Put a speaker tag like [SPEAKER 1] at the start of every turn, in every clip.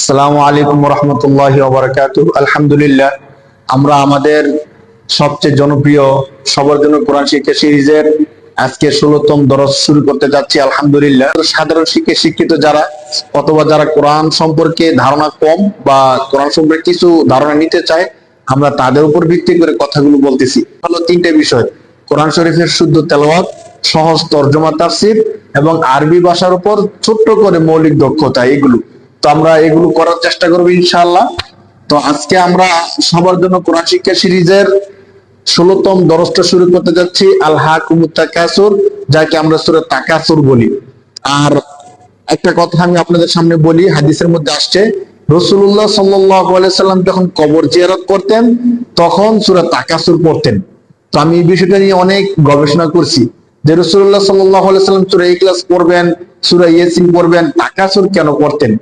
[SPEAKER 1] আসসালামু আলাইকুম রহমতুল্লাহ আলহামদুলিল্লাহ, আমরা আমাদের সবচেয়ে জনপ্রিয় সবার জন্য কোরআন শিক্ষা সিরিজের আজকে ষোলতম দরজ শুরু করতে যাচ্ছি, আলহামদুলিল্লাহ। সাধারণ শিক্ষা শিক্ষিত যারা, অথবা যারা কোরআন সম্পর্কে ধারণা কম বা কোরআন সম্পর্কে কিছু ধারণা নিতে চায়, আমরা তাদের উপর ভিত্তি করে কথাগুলো বলতেছি। হলো তিনটে বিষয়, কোরআন শরীফের শুদ্ধ তেলাওয়াত, সহজ তর্জমা, তাফসির এবং আরবি ভাষার উপর ছোট্ট করে মৌলিক দক্ষতা, এগুলো। তো আমরা এগুলো করার চেষ্টা করব ইনশাআল্লাহ। তো আজকে আমরা সবার জন্য কোরআন শিক্ষা সিরিজের ষোলতম দরজটা শুরু করতে যাচ্ছি আল হাকুমুত্তাকাসুর যাকে আমরা সুরে তাকাসুর বলি। আর একটা কথা আমি আপনাদের সামনে বলি, হাদিসের মধ্যে আসছে রসুল্লাহ সাল্লাম যখন কবর জিয়ারত করতেন, তখন সুরা তাকাসুর পড়তেন। তো আমি এই বিষয়টা নিয়ে অনেক গবেষণা করছি যে রসুল্লাহ সাল্লাম সুরা ইকলাস পড়বেন, সুরা ইয়াসিন পড়বেন, তাকাসুর কেন করতেন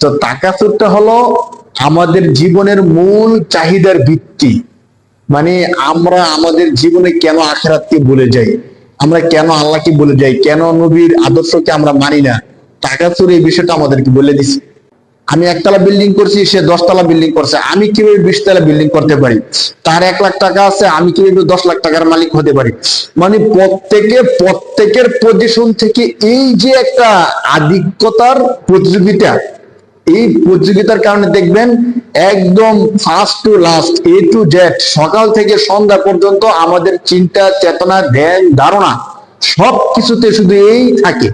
[SPEAKER 1] তো তাকাসুরটা হলো আমাদের জীবনের মূল চাহিদার ভিত্তি। মানে আমরা আমাদের জীবনে কেন আখেরাতকে বলে যাই? আমরা কেন আল্লাহকে বলে যাই? কেন নবীর আদর্শকে আমরা মানি না? তাকাসুর এই বিষয়টা আমাদেরকে বলে দিছে। আমি একতলা বিল্ডিং করছি, সে দশতলা বিল্ডিং করছে। আমি কীভাবে বিশ তলা বিল্ডিং করতে পারি? তার এক লাখ টাকা আছে, আমি কীভাবে দশ লাখ টাকার মালিক হতে পারি? মানে প্রত্যেকে, প্রত্যেকের পজিশন থেকে এই যে একটা আধিক্যতার প্রতিযোগিতা এই প্রতিযোগিতার কারণে দেখবেন একদম first to last A to Z সকাল থেকে সন্ধ্যা পর্যন্ত আমাদের চিন্তা, চেতনা, ধ্যান, ধারণা সব কিছুতে শুধু এই থাকে।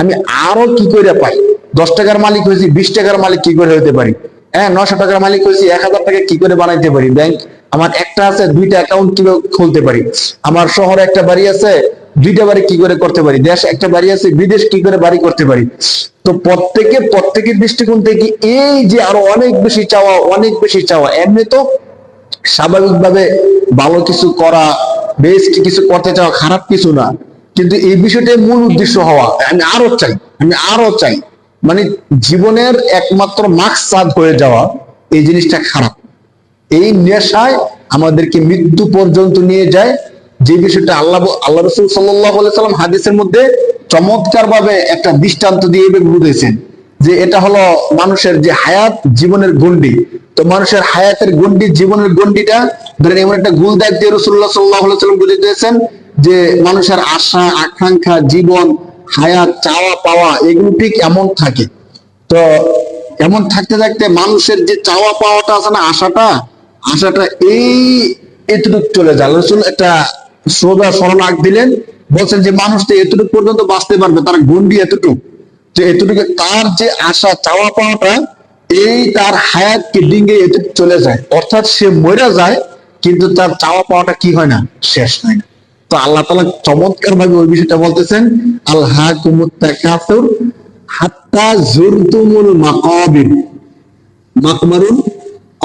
[SPEAKER 1] আমি আরও কি করে পাই? দশ টাকার মালিক হয়েছি, বিশ টাকার মালিক কি করে হতে পারি? হ্যাঁ নশো টাকার মালিক হয়েছি, এক হাজার টাকা কি করে বানাইতে পারি? ব্যাংক আমার একটা আছে, দুইটা অ্যাকাউন্ট কীভাবে খুলতে পারি? আমার শহরে একটা বাড়ি আছে, দুইটা বাড়ি কি করে করতে পারি? দেশ একটা বাড়ি আছে, বিদেশ কি করে বাড়ি করতে পারি? তো প্রত্যেকে, প্রত্যেকের দৃষ্টিকোণ থেকে এই যে আরও অনেক বেশি চাওয়া, অনেক বেশি চাওয়া, এমনি তো স্বাভাবিকভাবে ভালো কিছু করা বেশ কিছু করতে চাওয়া খারাপ কিছু না। কিন্তু এই বিষয়টাই মূল উদ্দেশ্য হওয়া। আমি আরও চাই, আমি আরও চাই। মানে জীবনের একমাত্র মাকসাদ হয়ে যাওয়া, এই জিনিসটা খারাপ। এই নেশায় আমাদেরকে মৃত্যু পর্যন্ত নিয়ে যায়। যে বিষয়টা আল্লাহ আল্লাহ রসুল সাল্লাম হাদিসের মধ্যে চমৎকার ভাবে একটা দৃষ্টান্ত দিয়ে বুঝেছেন যে এটা হলো মানুষের যে হায়াত জীবনের গন্ডি তো মানুষের হায়াতের গন্ডি জীবনের গন্ডিটা ধরেন এমন একটা গুল দায়িত্ব দিয়ে রসুল্লাহ সাল্লাহ সাল্লাম বুঝে দিয়েছেন যে মানুষের আশা, আকাঙ্ক্ষা, জীবন, হায়াত, চাওয়া, পাওয়া, এগুলো ঠিক এমন থাকে। তো এমন থাকতে থাকতে মানুষের যে চাওয়া পাওয়াটা আছে না, আশাটা আশাটা এই এতটুকু চলে যায়। রসুল একটা সোজা সরল আগ দিলেন, বলছেন যে মানুষ তো এতটুকু পর্যন্ত বাঁচতে পারবে, তার গন্ডি এতটুকু, যে এতটুকু তার যে আশা চাওয়া পাওয়াটা, এই তার হায়াতকে ডিঙ্গে এতটুকু চলে যায়। অর্থাৎ সে মরে যায়, কিন্তু তার চাওয়া পাওয়াটা কি হয় না? শেষ হয় না। তো আল্লাহ তালা চমৎকার ভাবে ওই বিষয়টা বলতেছেন আল্লাহ কুমুত্তাকাসুর হাত্তা জুরতুমুল মাকাবির মাকমারুল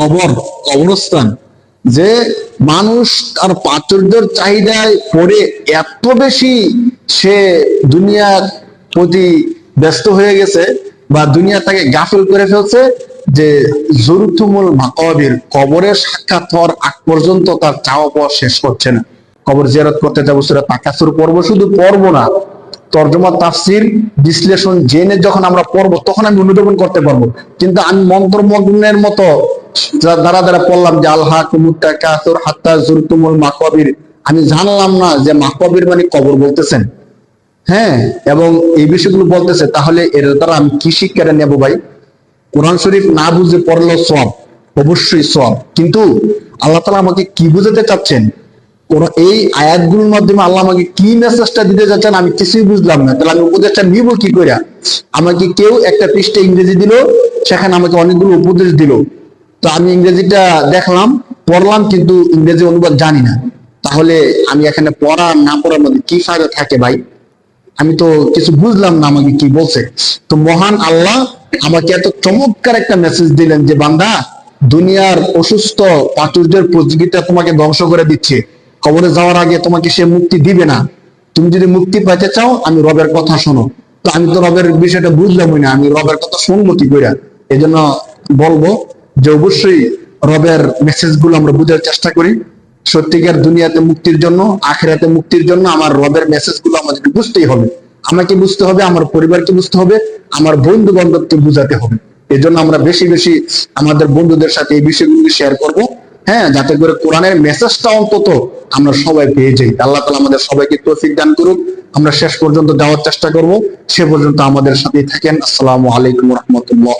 [SPEAKER 1] কবর, কবরস্থান, যে মানুষ তার প্রাচুর্যের চাহিদায় পড়ে এত বেশি সে দুনিয়ার প্রতি ব্যস্ত হয়ে গেছে বা দুনিয়া তাকে গাফিল করে ফেলছে যে জরুতুমুল মাকাবির কবরের সাক্ষাৎ হওয়ার আগ পর্যন্ত তার চাওয়া পাওয়া শেষ হচ্ছে না। কবর জিয়ারত করতে যাব সেটা তাকাসুর পর্ব শুধু পর্ব না, তর্জমা তাফসির বিশ্লেষণ জেনে যখন আমরা পড়ব, তখন আমি অনুধাবন করতে পারব। কিন্তু আমি মন্ত্রমগ্নের মতো যা- দ্বারা পড়লাম যে আল্লাহ কুমুত্তা কাসুর হাত্তা জুরতুমুল মাকবির। আমি জানলাম না যে মাকবির মানে কবর বলতেছেন। হ্যাঁ এবং এই বিষয়গুলো বলতেছে, তাহলে এর দ্বারা আমি কি শিক্ষাটা নেব ভাই? কোরআন শরীফ না বুঝে পড়ল সব অবশ্যই সব কিন্তু আল্লাহ তালা আমাকে কি বুঝাতে চাচ্ছেন? কোন- এই আয়াতগুলোর মাধ্যমে আল্লাহ আমাকে কি মেসেজটা দিতে চাচ্ছেন আমি কিছুই বুঝলাম না। তাহলে আমি উপদেশটা নিব কি করে আমাকে কেউ একটা পৃষ্ঠে ইংরেজি দিল, সেখানে আমাকে অনেকগুলো উপদেশ দিল। তো আমি ইংরেজিটা দেখলাম, পড়লাম কিন্তু ইংরেজি অনুবাদ জানি না। তাহলে আমি এখানে পড়া না পড়ার মধ্যে কি ফায়দা থাকে ভাই? আমি তো কিছু বুঝলাম না আমাকে কি বলছে। তো মহান আল্লাহ আমাকে এত চমৎকার একটা মেসেজ দিলেন যে, বান্দা, দুনিয়ার অসুস্থ প্রাচুর্যের প্রতিযোগিতা তোমাকে ধ্বংস করে দিচ্ছে। কবরে যাওয়ার আগে তোমাকে সে মুক্তি দিবে না। তুমি যদি মুক্তি পাইতে চাও, আমি রবের কথা শোনো। তো আমি তো রবের বিষয়টা বুঝলামই না, আমি রবের কথা শুনব কি করে এই জন্য বলব যে অবশ্যই রবের মেসেজগুলো আমরা বুঝার চেষ্টা করি। সত্যিকার দুনিয়াতে মুক্তির জন্য, আখেরাতে মুক্তির জন্য আমার রবের মেসেজগুলো আমাদেরকে বুঝতেই হবে। আমাকে বুঝতে হবে, আমার পরিবারকে বুঝতে হবে, আমার বন্ধু বান্ধবকে বুঝাতে হবে। এজন্য আমরা বেশি বেশি আমাদের বন্ধুদের সাথে এই বিষয়গুলো শেয়ার করব। হ্যাঁ যাতে করে কোরআনের মেসেজটা অন্তত আমরা সবাই পেয়ে যাই। আল্লাহ তালা আমাদের সবাইকে তৌফিক দান করুক। আমরা শেষ পর্যন্ত যাওয়ার চেষ্টা করব। সে পর্যন্ত আমাদের সাথেই থাকেন। আসসালামু আলাইকুম রহমতুল্লাহ।